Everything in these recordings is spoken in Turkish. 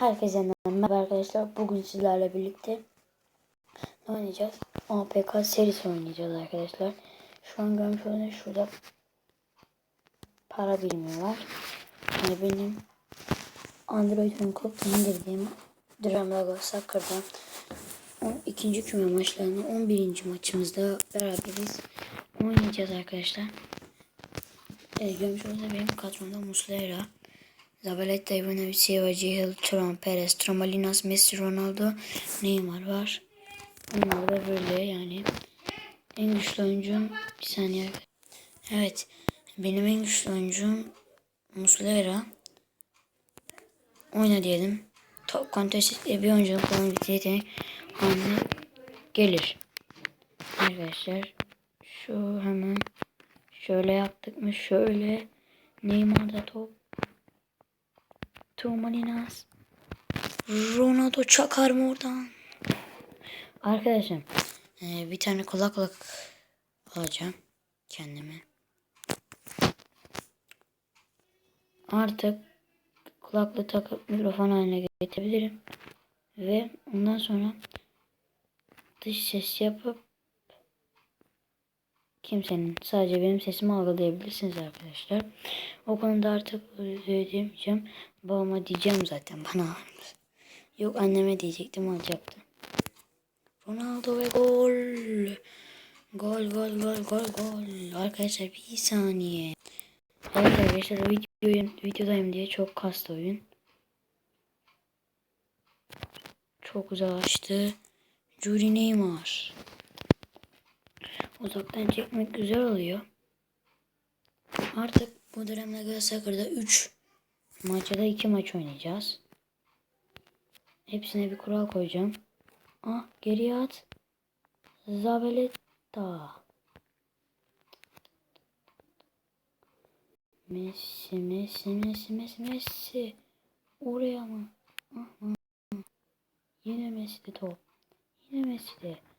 Herkese merhaba arkadaşlar. Bugün sizlerle birlikte ne oynayacağız? APK serisi oynayacağız arkadaşlar. Şu an görmüş olduğunuz şurada para birimi var. Yani benim Android Uncode indirdiğim Drum Lago ikinci küme maçlarını 11. maçımızda beraberiz oynayacağız arkadaşlar. Ee, görmüş olduğunuz benim kadromda Muslera, Zabaleta, Ivanovic, Silva, Cahill, Turan, Perez, Tramalinas, Messi, Ronaldo, Neymar var. Onlar da böyle yani. En güçlü oyuncum bir saniye. Evet. Benim en güçlü oyuncum Muslera. Oyna diyelim. Top contest bir oyuncunun kullanım bir yetenek haline gelir. Arkadaşlar şu hemen şöyle yaptık mı şöyle Neymar'da top Tumalinas Ronaldo çakar mı oradan? Arkadaşım e, bir tane kulaklık alacağım kendime. Artık kulaklığı takıp mikrofon haline getirebilirim. Ve ondan sonra dış ses yapıp kimsenin sadece benim sesimi algılayabilirsiniz arkadaşlar. O konuda artık söyleyemeyeceğim. Babama diyeceğim zaten bana? Yok anneme diyecektim alacaktı. Ronaldo ve gol. Gol gol gol gol gol. Arkadaşlar bir saniye. Evet arkadaşlar videoyum, videodayım diye çok kastı oyun. Çok uzaklaştı. Juri Neymar. Uzaktan çekmek güzel oluyor. Artık bu dönemde Galatasaray'da 3 maçta da 2 maç oynayacağız. Hepsine bir kural koyacağım. Ah geriye at. Zabeletta. Messi, Messi, Messi, Messi, Messi. Oraya mı? Aha. Yine Messi top. Yine Messi de.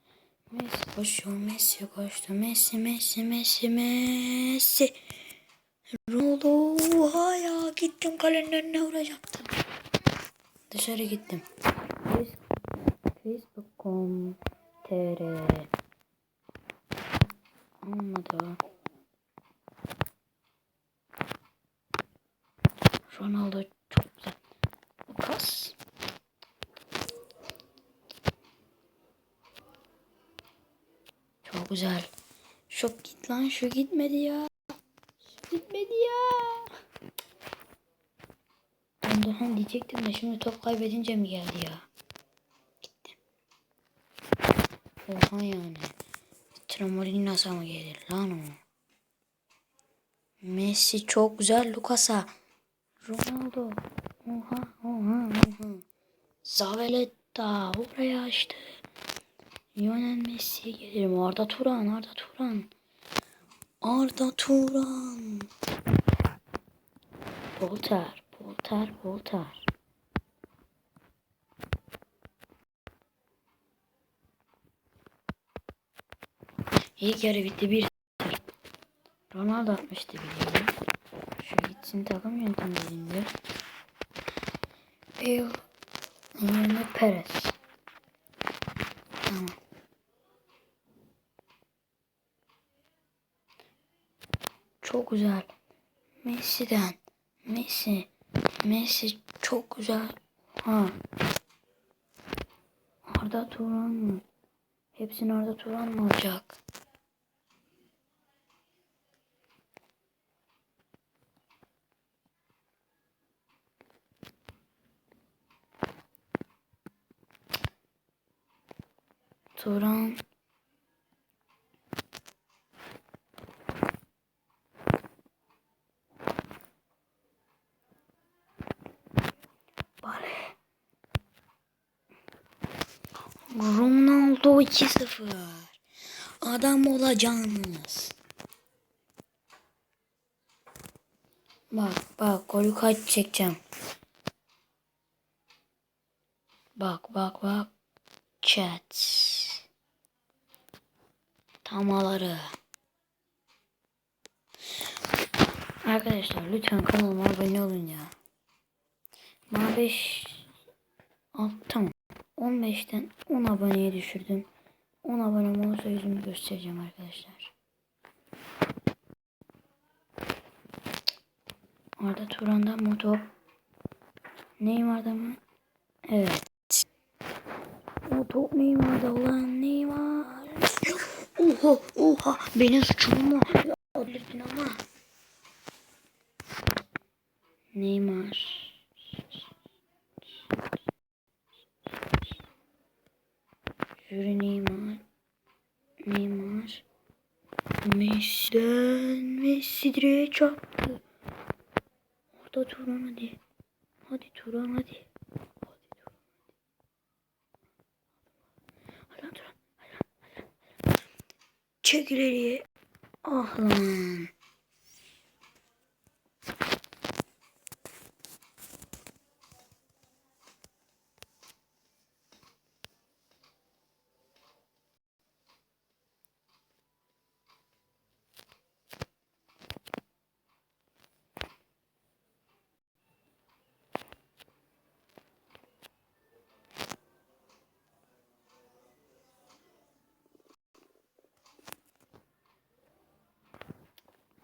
Messi koşuyor, Messi koştu. Messi, Messi, Messi, Messi. Ronaldo. Haya gittim kalenin önüne vuracaktım. Dışarı gittim. Facebook.com tr Olmadı. Ronaldo çok güzel. Lucas. Çok güzel. Şok git lan şu gitmedi ya. Şu gitmedi ya. Ben de hani diyecektim de şimdi top kaybedince mi geldi ya? Gitti. Oha yani. Tramolin nasıl mı gelir lan o? Messi çok güzel Lucas'a. Ronaldo. Oha oha oha. Zavaleta oraya açtı. Lionel Messi'ye gelirim. Arda Turan, Arda Turan. Arda Turan. Polter, Polter, Polter. İlk yarı bitti bir Ronaldo atmıştı biliyorum. Şu gitsin takım yöntemlerinde. Bale yerine Perez. Tamam. Çok güzel. Messi'den. Messi. Messi çok güzel. Ha. Arda Turan mı? Hepsini Arda Turan mı olacak? Turan. Ronaldo 2-0. Adam olacaksınız. Bak bak golü kaç çekeceğim. Bak bak bak. Chat. Tamaları. Arkadaşlar lütfen kanalıma abone olun ya. Bana 5 Al tamam. 15'ten 10 aboneye düşürdüm. 10 abonem olursa yüzümü göstereceğim arkadaşlar. Arda Turan'dan mı top? Neymar'da mı? Evet. O top Neymar'da ulan Neymar. Oha oha benim suçum mu? Alırdın ama. Neymar. Yürü Neymar. Neymar. Messi'den Messi direğe çarptı. Orada Turan hadi. Hadi Turan hadi. Hadi Turan. Ah lan.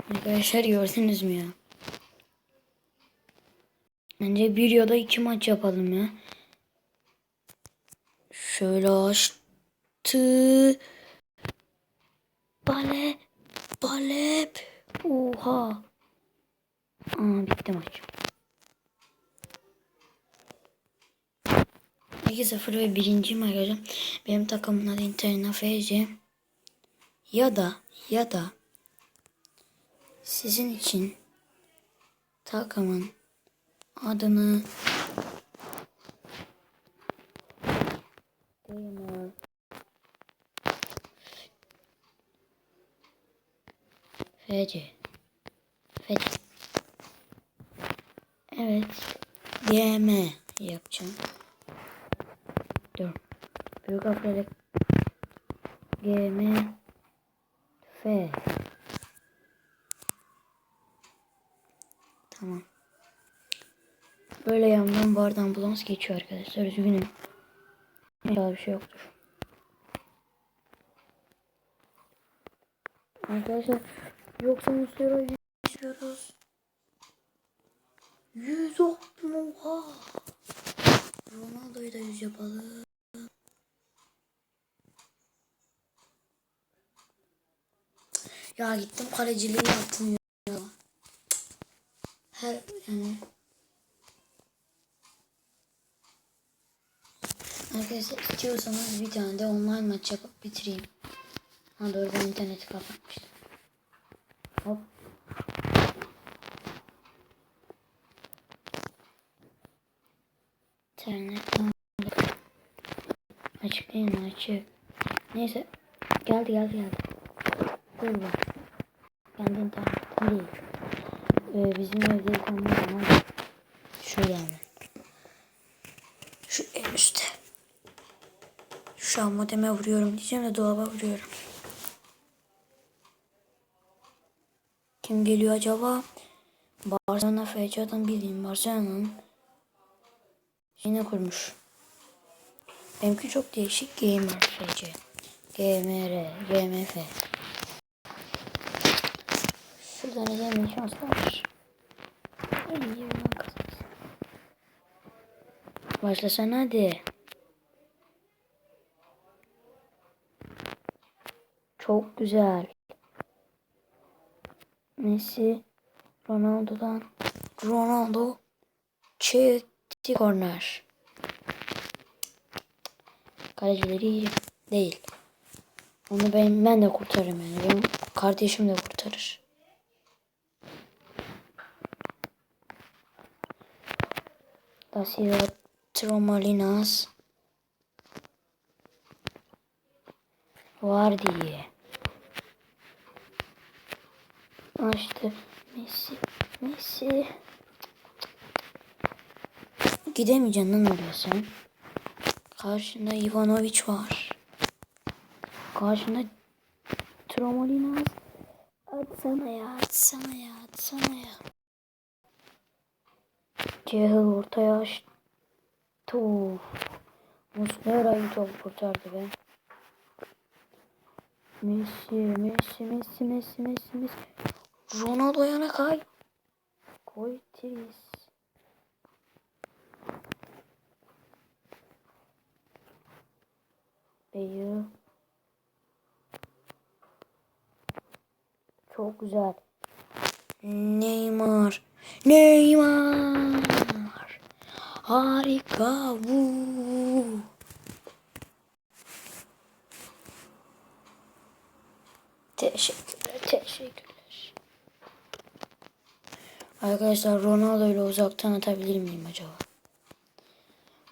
Arkadaşlar gördünüz mü ya? Bence bir ya iki maç yapalım ya. Şöyle açtı. Bale. Balep. Oha. Aa bitti maç. 2-0 ve birinciyim arkadaşlar. Benim takımın adı Interna. Ya da ya da sizin için takımın adını Gamer FC FC Evet. GM yapacağım. Dur. Büyük harflerle GM F Tamam. Böyle yandan bardan ambulans geçiyor arkadaşlar. Üzgünüm. İnşallah bir şey yoktur. Arkadaşlar yoksa Muslera geçiyoruz. 100 oldum oha. Ronaldo'yu da 100 yapalım. Ya gittim kaleciliği yaptım ya. Her yani Arkadaşlar istiyorsanız bir tane de online maç yapıp bitireyim. Ha doğru ben interneti kapatmıştım. Hop. İnternet Açık değil mi? Açık. Neyse. Geldi geldi geldi. Dur bak. Kendi internetim değil. Ee, bizim evde yıkanma zaman şu yani. Şu en üstte. Şu an modeme vuruyorum diyeceğim de dolaba vuruyorum. Kim geliyor acaba? Barcelona FC'den bildiğim Barcelona'nın yine kurmuş. Benimki çok değişik Gamer FC. GMR, GMF. Şuradan izlemeyi şanslar. İyi Başlasana hadi. Çok güzel. Messi Ronaldo'dan Ronaldo çekti korner. Kalecileri değil. Onu ben, ben de kurtarırım yani. Benim kardeşim de kurtarır. Da Silva Tromolinas var diye. Açtı. Messi. Messi. Gidemeyeceksin lan oraya sen. Karşında Ivanovic var. Karşında Tromolinas. Atsana ya, atsana ya, atsana ya. Cehil ortaya açtı. Muslera'yı top kurtardı be. Messi, Messi, Messi, Messi, Messi, Messi. Ronaldo yana kay. Koy Tris. Bey'i. Çok güzel. Neymar. Neymar. Harika. Vuu. Teşekkürler. Teşekkürler. Arkadaşlar Ronaldo ile uzaktan atabilir miyim acaba?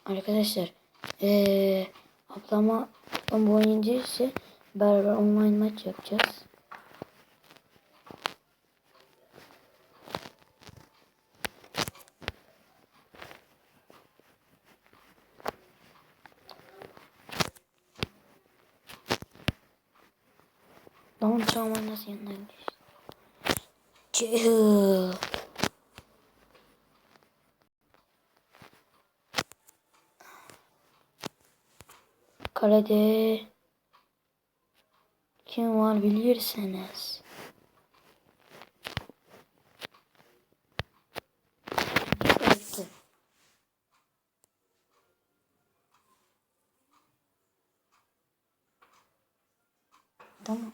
Arkadaşlar eee ablama ablam bu oyun indirse beraber online maç yapacağız. Lan Çağman nasıl yanından geçti? Kalede kim var bilirseniz. Öldü. Tamam.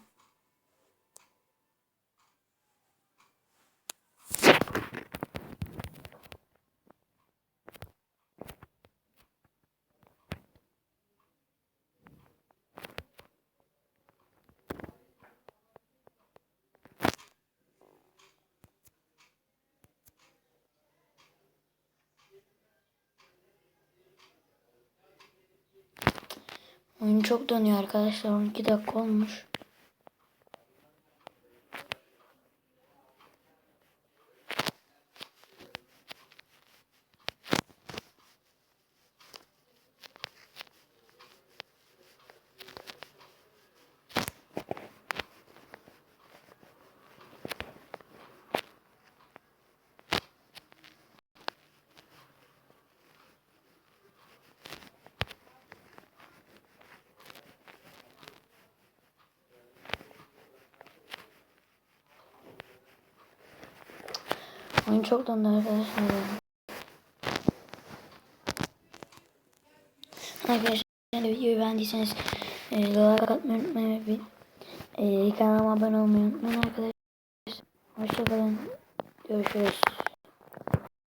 Oyun çok dönüyor arkadaşlar. 12 dakika olmuş. Oyun çok dondu arkadaşlar. Arkadaşlar videoyu beğendiyseniz e, like atmayı unutmayın. ve, E, kanalıma abone olmayı unutmayın arkadaşlar. Hoşçakalın. Görüşürüz.